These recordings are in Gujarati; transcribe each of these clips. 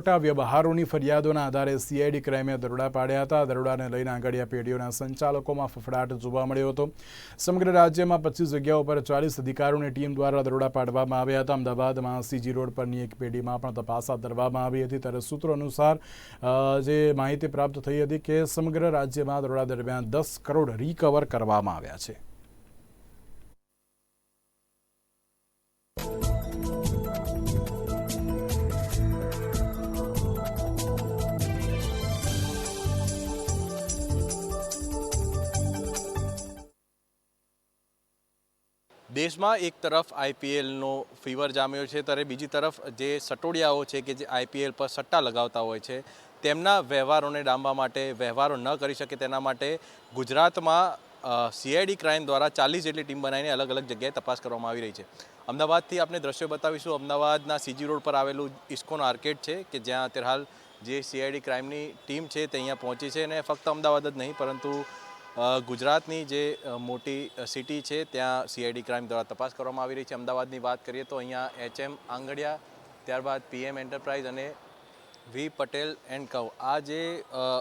ખોટા વ્યવહારોની ફરિયાદોના આધારે સીઆઈડી ક્રાઇમે દરોડા પાડ્યા હતા. દરોડાને લઈને આંગડિયા પેઢીઓના સંચાલકોમાં ફફડાટ જોવા મળ્યો હતો. સમગ્ર રાજ્યમાં પચીસ જગ્યાઓ પર ચાલીસ અધિકારીઓની ટીમ દ્વારા દરોડા પાડવામાં આવ્યા હતા. અમદાવાદમાં સીજી રોડ પરની એક પેઢીમાં પણ તપાસ હાથ ધરવામાં આવી હતી. ત્યારે સૂત્રો અનુસાર જે માહિતી પ્રાપ્ત થઈ હતી કે સમગ્ર રાજ્યમાં દરોડા દરમિયાન દસ કરોડ રિકવર કરવામાં આવ્યા છે. દેશમાં એક તરફ આઈપીએલનો ફીવર જામ્યો છે, ત્યારે બીજી તરફ જે સટોડિયાઓ છે કે જે આઈપીએલ પર સટ્ટા લગાવતા હોય છે, તેમના વ્યવહારોને ડામવા માટે વ્યવહારો ન કરી શકે તેના માટે ગુજરાતમાં સીઆઈડી ક્રાઇમ દ્વારા ચાલીસ જેટલી ટીમ બનાવીને અલગ અલગ જગ્યાએ તપાસ કરવામાં આવી રહી છે. અમદાવાદથી આપણે દ્રશ્યો બતાવીશું. અમદાવાદના સીજી રોડ પર આવેલું ઇસ્કોન આર્કેડ છે કે જ્યાં અત્યારે હાલ જે સીઆઈડી ક્રાઇમની ટીમ છે તે અહીંયા પહોંચી છે અને ફક્ત અમદાવાદ જ નહીં, પરંતુ ગુજરાતની જે મોટી સિટી છે, ત્યાં સીઆઈડી ક્રાઇમ દ્વારા તપાસ કરવામાં આવી રહી છે. અમદાવાદની વાત કરીએ તો અહીંયા એચએમ આંગડિયા, ત્યારબાદ પીએમ એન્ટરપ્રાઇઝ અને વી પટેલ એન્ડ કવ આ જે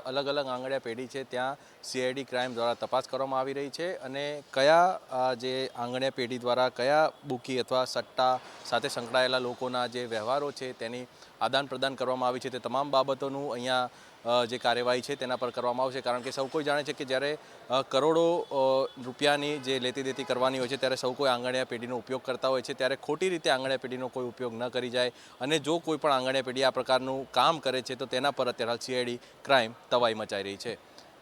અલગ અલગ આંગડિયા પેઢી છે, ત્યાં સીઆઈડી ક્રાઇમ દ્વારા તપાસ કરવામાં આવી રહી છે અને કયા જે આંગણિયા પેઢી દ્વારા કયા બુકી અથવા સટ્ટા સાથે સંકળાયેલા લોકોના જે વ્યવહારો છે તેની આદાન પ્રદાન કરવામાં આવી છે તે તમામ બાબતોનું અહીંયા જે કાર્યવાહી છે તેના પર કરવામાં આવશે. કારણ કે સૌ કોઈ જાણે છે કે જ્યારે કરોડો રૂપિયાની જે લેતી દેતી કરવાની હોય છે, ત્યારે સૌ કોઈ આંગણિયા પેઢીનો ઉપયોગ કરતા હોય છે. ત્યારે ખોટી રીતે આંગણિયા પેઢીનો કોઈ ઉપયોગ ન કરી જાય. અને જો કોઈ પણ આંગણિયા પેઢી આ પ્રકારનું કામ કરે છે, તો તેના પર અત્યારે હાલ સીઆઈડી ક્રાઇમ તવાઈ મચાઈ રહી છે.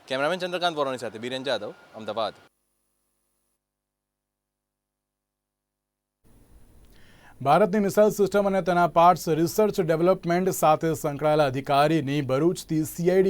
કેમેરામેન ચંદ્રકાંત વોરાની સાથે બીરેન જાદવ, અમદાવાદ. ભારતની મિસાઇલ સિસ્ટમ અને તેના પાર્ટ્સ રિસર્ચ ડેવલપમેન્ટ સાથે સંકળાયેલા અધિકારીની ભરૂચથી સીઆઈડી